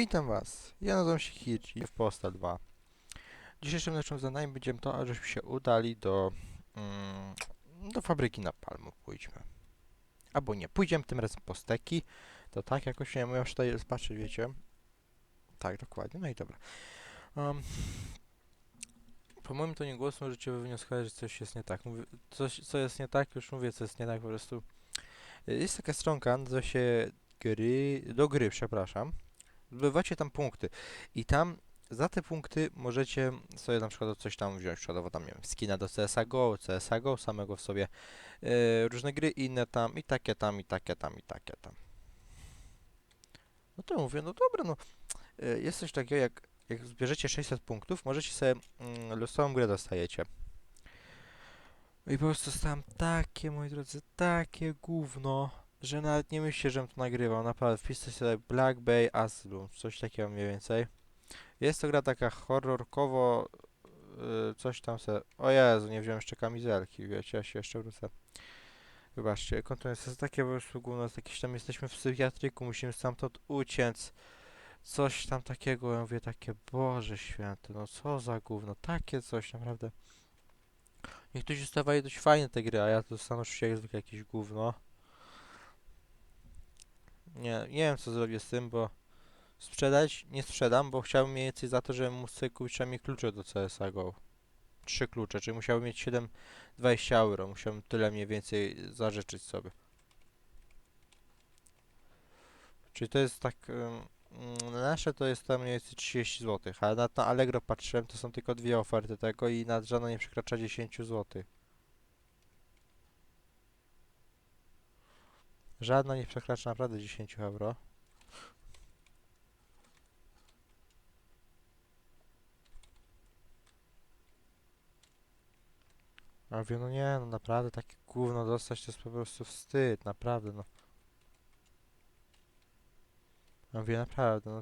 Witam Was, ja nazywam się Hichi w Posta 2. Dzisiejszym naszym zadaniem będzie to, ażeśmy się udali do, mm, do fabryki na palmu pójdźmy. Albo nie, pójdziemy tym razem po steki, to tak jakoś nie już tutaj patrzeć, wiecie. Tak, dokładnie, no i dobra. Um, po moim tonie głosu możecie wywnioskować, że coś jest nie tak. Mówię, coś, co jest nie tak, już mówię, co jest nie tak po prostu. Jest taka stronka, nazywa się gry, do gry, przepraszam. Zdobywacie tam punkty i tam za te punkty możecie sobie na przykład coś tam wziąć, przykładowo tam, nie wiem, skina do CSGO, CSGO, samego w sobie, e, różne gry inne tam i takie tam, i takie tam, i takie tam. No to mówię, no dobra, no e, jest coś takiego jak, jak zbierzecie 600 punktów, możecie sobie mm, losową grę dostajecie. I po prostu dostałem takie, moi drodzy, takie gówno, że nawet nie myślcie, żebym to nagrywał. Naprawdę, wpiszcie sobie Black Bay Asylum, coś takiego mniej więcej. Jest to gra taka horrorkowo, yy, coś tam se... O Jezu, nie wziąłem jeszcze kamizelki, wiecie, ja się jeszcze wrócę. Wybaczcie, kontynuując, to jest takie po prostu gówno, jest jakieś tam jesteśmy w psychiatryku, musimy stamtąd uciec. Coś tam takiego, ja mówię takie, Boże Święty, no co za gówno, takie coś, naprawdę. Niektórzy stawają dość fajne te gry, a ja to dostanę oczywiście jak zwykle jakieś gówno. Nie, nie wiem co zrobię z tym, bo sprzedać nie sprzedam, bo chciałbym mniej więcej za to, żebym mógł kupić przynajmniej klucze do CSGO. Trzy klucze, czyli musiałbym mieć 7,20 euro. Musiałbym tyle mniej więcej zażyczyć sobie. Czyli to jest tak... ym, mm, nasze to jest tam mniej więcej 30 zł, ale na, na Allegro patrzyłem, to są tylko dwie oferty tego i nad żadna nie przekracza 10 zł. Żadna nie przekracza naprawdę 10 euro. A mówię, no nie, no naprawdę takie gówno dostać to jest po prostu wstyd, naprawdę, no. Ja mówię, naprawdę, no.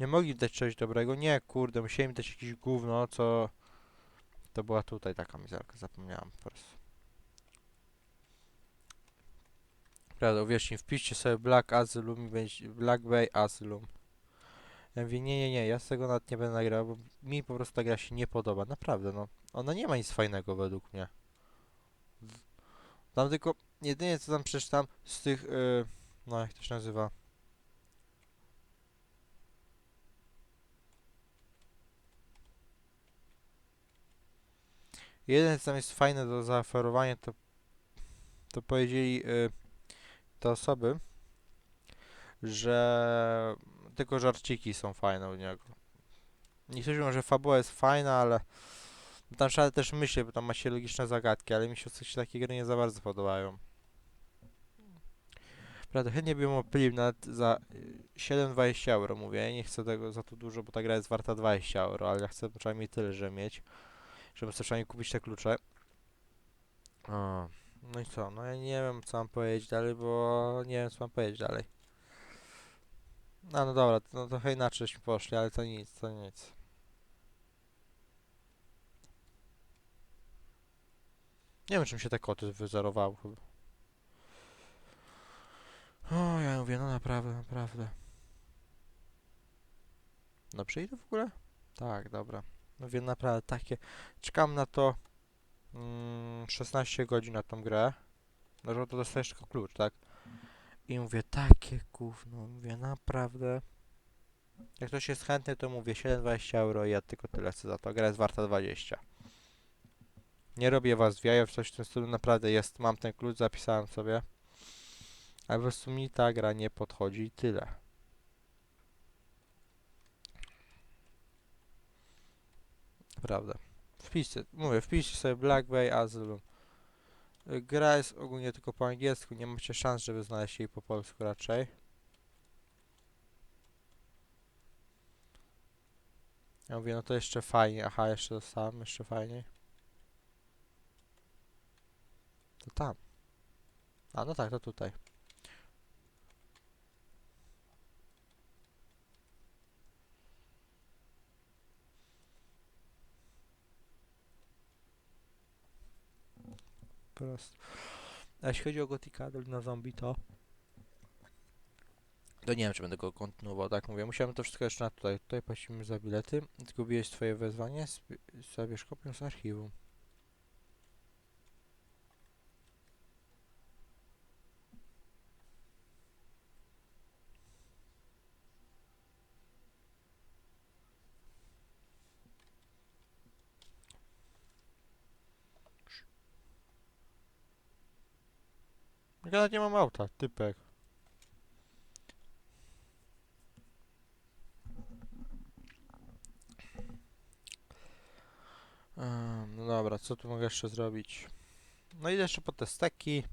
Nie mogli dać czegoś dobrego? Nie, kurde, musieli mi dać jakieś gówno, co... To była tutaj taka mizelka, zapomniałam po prostu. Prawda, uwierzcie wpiszcie sobie Black Asylum i będzie Black Bay Asylum. Ja mówię, nie, nie, nie, ja z tego nawet nie będę nagrywał, bo mi po prostu ta gra się nie podoba, naprawdę, no. Ona nie ma nic fajnego według mnie. Tam tylko, jedynie co tam przeczytam z tych, yy, no jak to się nazywa? Jeden co tam jest fajne do zaoferowania, to, to powiedzieli yy, te osoby, że tylko żarciki są fajne u niego. Niektórzy mówią, że fabuła jest fajna, ale tam trzeba też myśleć, bo tam ma się logiczne zagadki, ale mi się coś takie gry nie za bardzo podobają. Prawda, chętnie bym opilił nawet za y, 7,20 euro, mówię, nie chcę tego za to dużo, bo ta gra jest warta 20 euro, ale ja chcę przynajmniej tyle, żeby mieć, żeby sobie przynajmniej kupić te klucze. No i co, no ja nie wiem co mam powiedzieć dalej, bo nie wiem co mam powiedzieć dalej. A no dobra, no trochę inaczej żeśmy poszli, ale to nic, to nic. Nie wiem, czym się te koty wyzerowały chyba. O, ja mówię, no naprawdę, naprawdę. No przyjdę w ogóle? Tak, dobra. No wiem, naprawdę, takie... Czekam na to mm, 16 godzin na tą grę. No, to dostajesz tylko klucz, tak? I mówię, takie gówno, mówię, naprawdę. Jak ktoś jest chętny, to mówię 7,20 euro i ja tylko tyle chcę za to. Gra jest warta 20. Nie robię was w jajo, coś w tym stylu, naprawdę jest, mam ten klucz, zapisałem sobie. Ale po prostu mi ta gra nie podchodzi i tyle. Naprawdę. Wpiszcie, mówię, wpiszcie sobie Black Bay Asylum. Gra jest ogólnie tylko po angielsku, nie macie szans, żeby znaleźć jej po polsku raczej. Ja mówię, no to jeszcze fajnie, aha, jeszcze dostałem, jeszcze fajniej. To tam. A, no tak, to tutaj. Prosto. A jeśli chodzi o Gotika Dolina Zombie, to To nie wiem, czy będę go kontynuował, tak mówię. Musiałem to wszystko jeszcze na tutaj. Tutaj płacimy za bilety. Zgubiłeś swoje wezwanie, zabierz kopię z archiwum. Ja nie mam auta, typek. No dobra, co tu mogę jeszcze zrobić? No i jeszcze po te steki.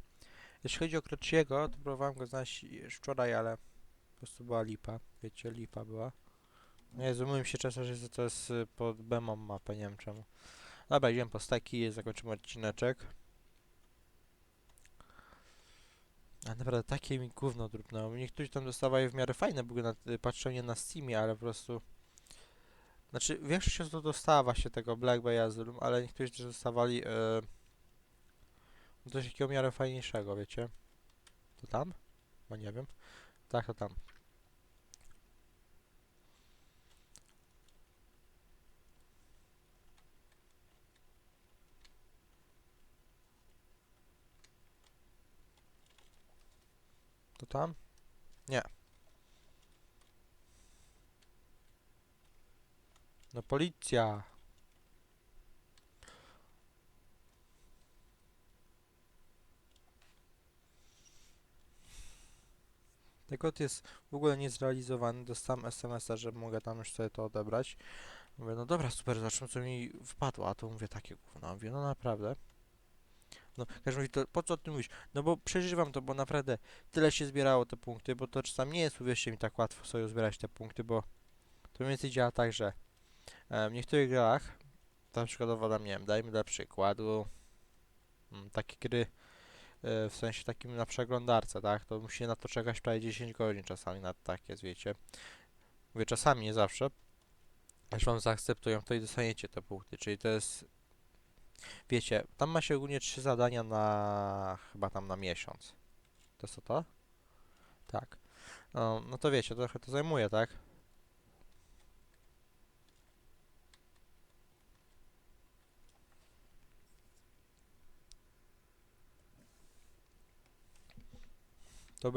Jeśli chodzi o Krociego, to próbowałem go znaleźć wczoraj, ale po prostu była lipa. Wiecie, lipa była. No Jezu, mówię mi się często, że to jest y, pod BEMą mapę, nie wiem czemu. Dobra, idziemy po steki, zakończymy odcineczek. A naprawdę takie mi gówno drobnęło. Niektórzy tam dostawają w miarę fajne bugy na y, patrzenie na Steamie, ale po prostu... Znaczy, większość osób dostawa właśnie tego Black Bay Asylum, ale niektórzy też dostawali e, coś takiego miarę fajniejszego, wiecie? To tam? Bo nie wiem. Tak, to tam. To tam? Nie. No policja. Ten kod jest w ogóle niezrealizowany. Dostałem SMS-a, że mogę tam już sobie to odebrać. Mówię, no dobra, super, zobaczymy co mi wpadło. A to mówię, takie gówno. Mówię, no naprawdę. No, każdy mówi, to po co o tym mówisz? No bo przeżywam to, bo naprawdę tyle się zbierało te punkty, bo to czasami nie jest, uwierzcie mi, tak łatwo sobie zbierać te punkty, bo to mniej więcej działa tak, że w niektórych grach, to przykładowo tam, nie wiem, dajmy dla przykładu mm, takie gry, e, w sensie takim na przeglądarce, tak, to musi na to czekać prawie 10 godzin czasami na takie, wiecie. Mówię czasami, nie zawsze. Aż wam zaakceptują, to i dostaniecie te punkty, czyli to jest Wiecie, tam ma się ogólnie trzy zadania na chyba tam na miesiąc. To co to? Tak. No, no to wiecie, trochę to zajmuje, tak? To.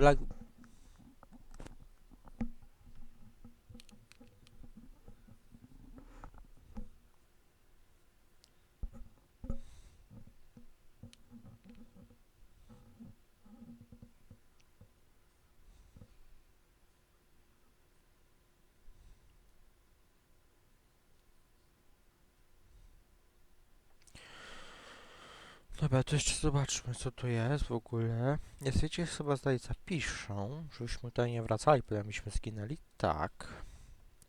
Dobra, to jeszcze zobaczmy, co tu jest w ogóle. Jest, wiecie, chyba zdaje piszą, żebyśmy tutaj nie wracali, potem byśmy zginęli. Tak.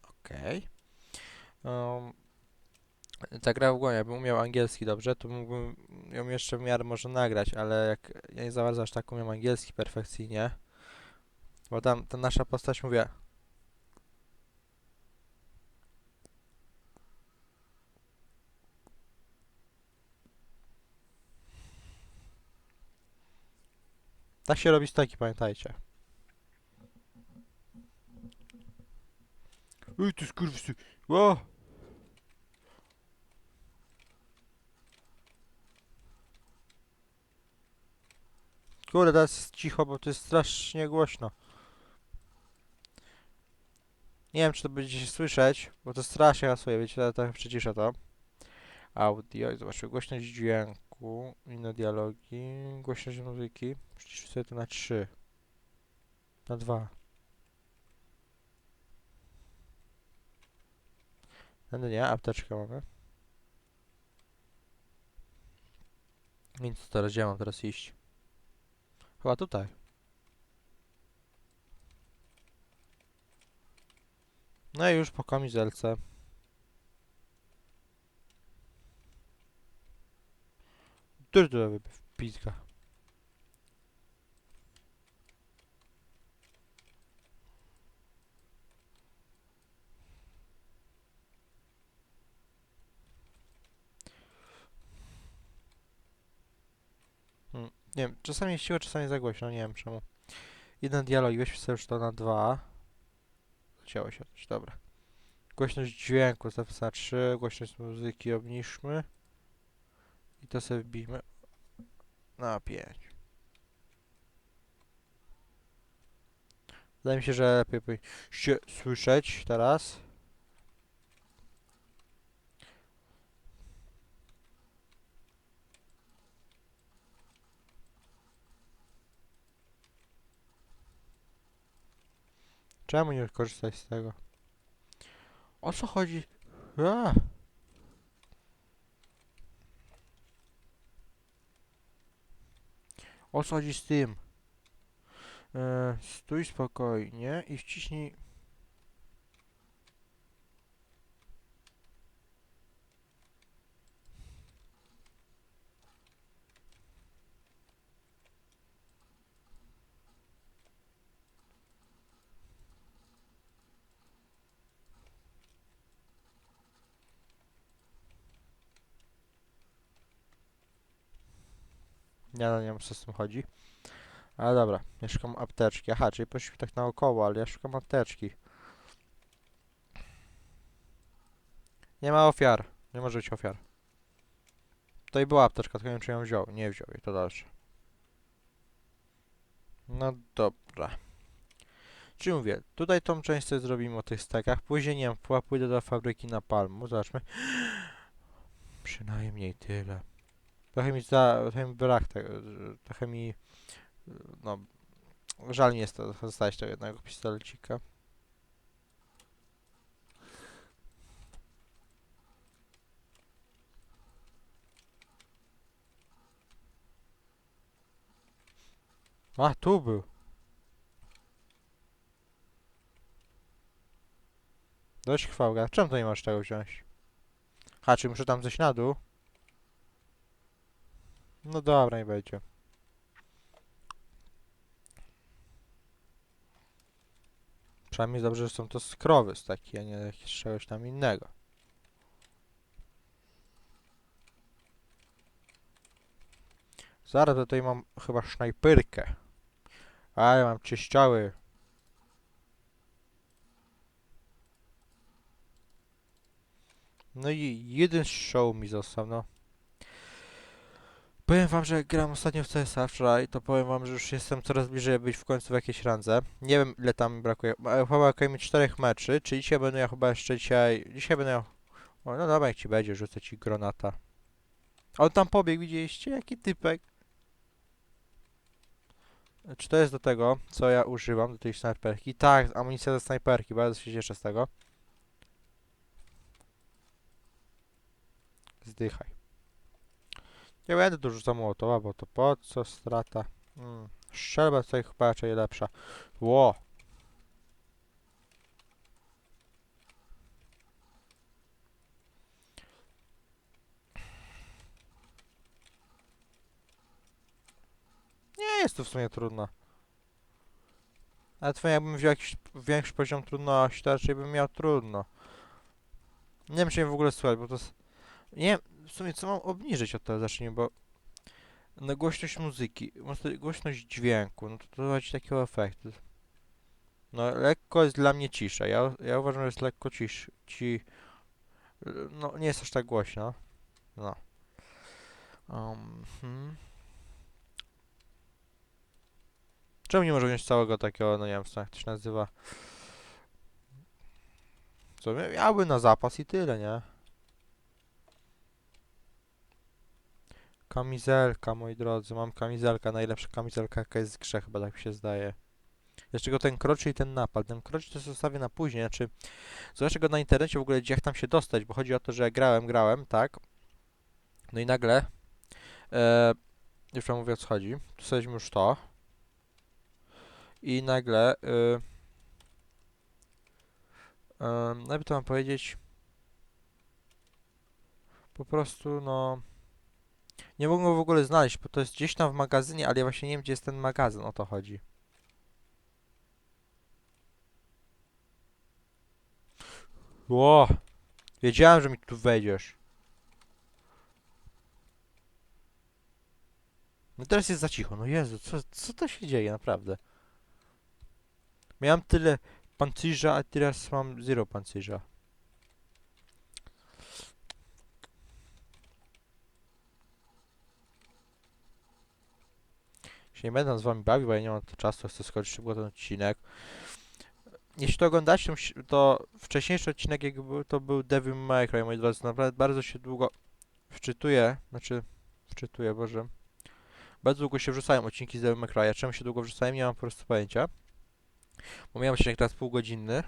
Okej. Um, ta gra w ogóle, jakbym umiał angielski dobrze, to mógłbym ją jeszcze w miarę może nagrać, ale jak ja nie za bardzo aż tak umiem angielski perfekcyjnie, bo tam ta nasza postać, mówię, tak się robi steki, pamiętajcie. Ej, ty skurwysy! Ło! Kurde, teraz jest cicho, bo to jest strasznie głośno. Nie wiem, czy to będziecie słyszeć, bo to strasznie hasuje, wiecie, ale trochę przyciszę to. Audio, i zobaczmy, głośność dźwięku, inne dialogi, głośność muzyki. Przyciszę sobie to na 3. Na 2. No nie, apteczkę mamy. Więc teraz, gdzie mam teraz iść? Chyba tutaj. No i już po kamizelce. Który tu w piskach? Hmm. Nie wiem, czasami jest cicho, czasami za głośno, nie wiem czemu. Jeden dialog, weźmy sobie już to na dwa. Zacięło się coś, dobra. Głośność dźwięku na 3, głośność muzyki obniżmy. I to sobie wbijmy na 5. Wydaje mi się, że lepiej powinniście słyszeć teraz. Czemu nie korzystać z tego? O co chodzi? A! O co chodzi z tym? E, stój spokojnie i wciśnij... No nie wiem co z tym chodzi. Ale dobra, ja szukam apteczki. Aha, czyli poszliśmy tak naokoło, ale ja szukam apteczki. Nie ma ofiar. Nie może być ofiar. Tutaj była apteczka, tylko nie wiem czy ją wziął. Nie wziął jej, to dalsze. No dobra. Czyli mówię, tutaj tą część sobie zrobimy o tych stekach. Później, nie wiem, pójdę do fabryki na palmu. Zobaczmy. Przynajmniej tyle. Trochę mi, za, trochę mi brak tego, trochę mi, no, żal mi jest to, zostawić tego jednego pistolecika. A, tu był. Dość chwałga. Czemu to nie masz tego wziąć? A, czy muszę tam zejść na dół? No dobra, nie będzie. Przynajmniej dobrze, że są to skrowy z taki, a nie jakieś czegoś tam innego. Zaraz tutaj mam chyba sznajpyrkę. A ja mam czyściały. No i jeden strzał mi został, no. Powiem wam, że gram ostatnio w CSa wczoraj, to powiem wam, że już jestem coraz bliżej być w końcu w jakiejś randze. Nie wiem ile tam brakuje, chyba brakuje mi czterech meczy, czyli dzisiaj będę ja chyba jeszcze dzisiaj, dzisiaj będę. O, no dobra, jak ci będzie, rzucę ci granata. On tam pobiegł, widzieliście? Jaki typek? Czy to jest do tego, co ja używam, do tej snajperki? Tak, amunicja do snajperki, bardzo się cieszę z tego. Zdychaj. Nie będę tu rzucał bo to po co strata? Mm. Strzelba tutaj chyba raczej lepsza. Ło! Nie jest to w sumie trudno. Ale twoje jakbym wziął jakiś większy poziom trudności, to raczej bym miał trudno. Nie wiem, czy w ogóle słychać, bo to... s- Nie w sumie co mam obniżyć od tego zacznijmy, bo... No głośność muzyki, głośność dźwięku, no to dawać takiego efektu. No lekko jest dla mnie cisza, ja, ja uważam, że jest lekko cisz, ci... No nie jest aż tak głośno. No. Um, hmm. Czemu nie może wziąć całego takiego, no nie wiem, co to się nazywa? Co, miałby na zapas i tyle, nie? Kamizelka, moi drodzy, mam kamizelkę, najlepsza kamizelka jaka jest w grze, chyba tak mi się zdaje. Jeszcze go ten kroczy i ten napal. Ten kroczy to zostawię na później, znaczy zobaczę go na internecie w ogóle, jak tam się dostać, bo chodzi o to, że grałem, grałem, tak? No i nagle, e, już wam mówię o co chodzi, tu sobie już to. I nagle, y, to mam powiedzieć, po prostu, no, nie mogłem go w ogóle znaleźć, bo to jest gdzieś tam w magazynie, ale ja właśnie nie wiem, gdzie jest ten magazyn, o to chodzi. Ło! Wiedziałem, że mi tu wejdziesz. No teraz jest za cicho, no Jezu, co, co to się dzieje, naprawdę? Miałem tyle pancerza, a teraz mam zero pancerza. Nie będę z wami bawił, bo ja nie mam czasu, chcę skończyć szybko ten odcinek. Jeśli to oglądacie, to wcześniejszy odcinek, to był Devil May Cry, moi drodzy. Naprawdę bardzo się długo wczytuję, znaczy wczytuję, Boże. Bardzo długo się wrzucają odcinki z Devil May Cry. Czemu się długo wrzucają, nie mam po prostu pojęcia. Bo miałem odcinek teraz półgodzinny.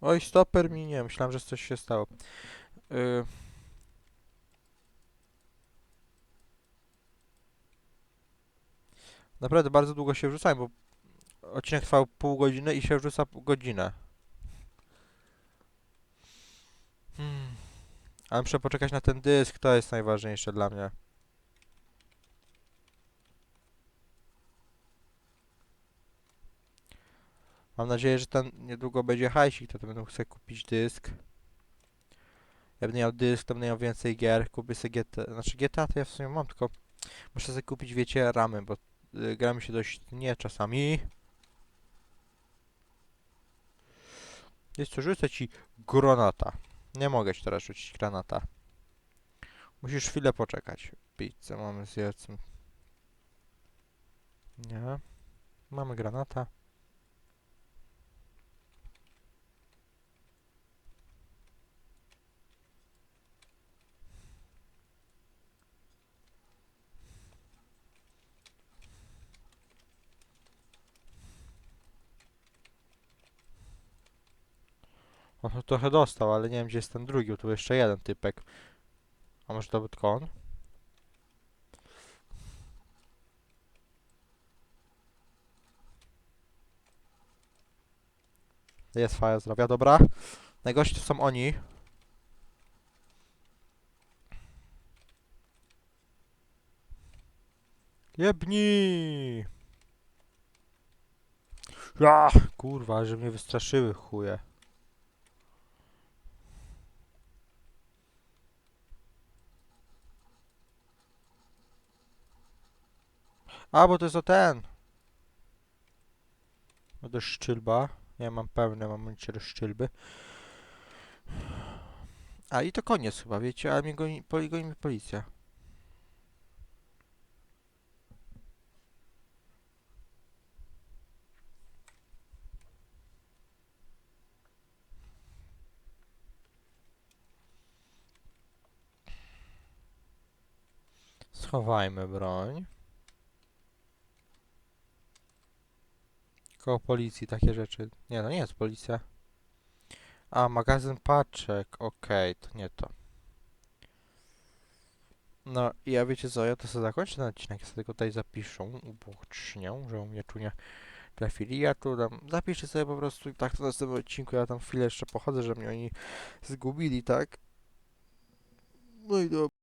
Oj, stoper mi nie, myślałem, że coś się stało. Yy. Naprawdę bardzo długo się wrzucałem, bo odcinek trwał pół godziny i się wrzuca godzinę. Hmm. Ale muszę poczekać na ten dysk, to jest najważniejsze dla mnie. Mam nadzieję, że ten niedługo będzie hajsik, to, to będę chciał kupić dysk. Ja będę miał dysk, to będę miał więcej gier, kupię sobie GTA, znaczy GTA to ja w sumie mam, tylko muszę sobie kupić, wiecie, ramy, bo gra mi się dość nie czasami. Jest co, rzucę ci granata. Nie mogę ci teraz rzucić granata. Musisz chwilę poczekać. Pizzę mamy zjedz. Nie. Mamy granata. On trochę dostał, ale nie wiem gdzie jest ten drugi, bo tu jeszcze jeden typek. A może to był tylko on? Jest faja zdrowia, dobra. Najgorsi to są oni. Jebnij! Ja, kurwa, że mnie wystraszyły chuje. A, bo to jest o ten. No to szczylba. Ja mam pełne, mam amunicję do szczylby. A i to koniec chyba, wiecie, ale mnie goni, goni mnie policja. Schowajmy broń. Koło policji takie rzeczy. Nie, no nie jest policja. A, magazyn paczek. Okej, to nie to. No i ja wiecie co, ja to sobie zakończę ten odcinek, ja sobie tutaj zapiszę, ubocznię, że u mnie tu nie trafili. Ja tu dam, zapiszę sobie po prostu tak to na następnym odcinku, ja tam chwilę jeszcze pochodzę, że mnie oni zgubili, tak? No i dobra.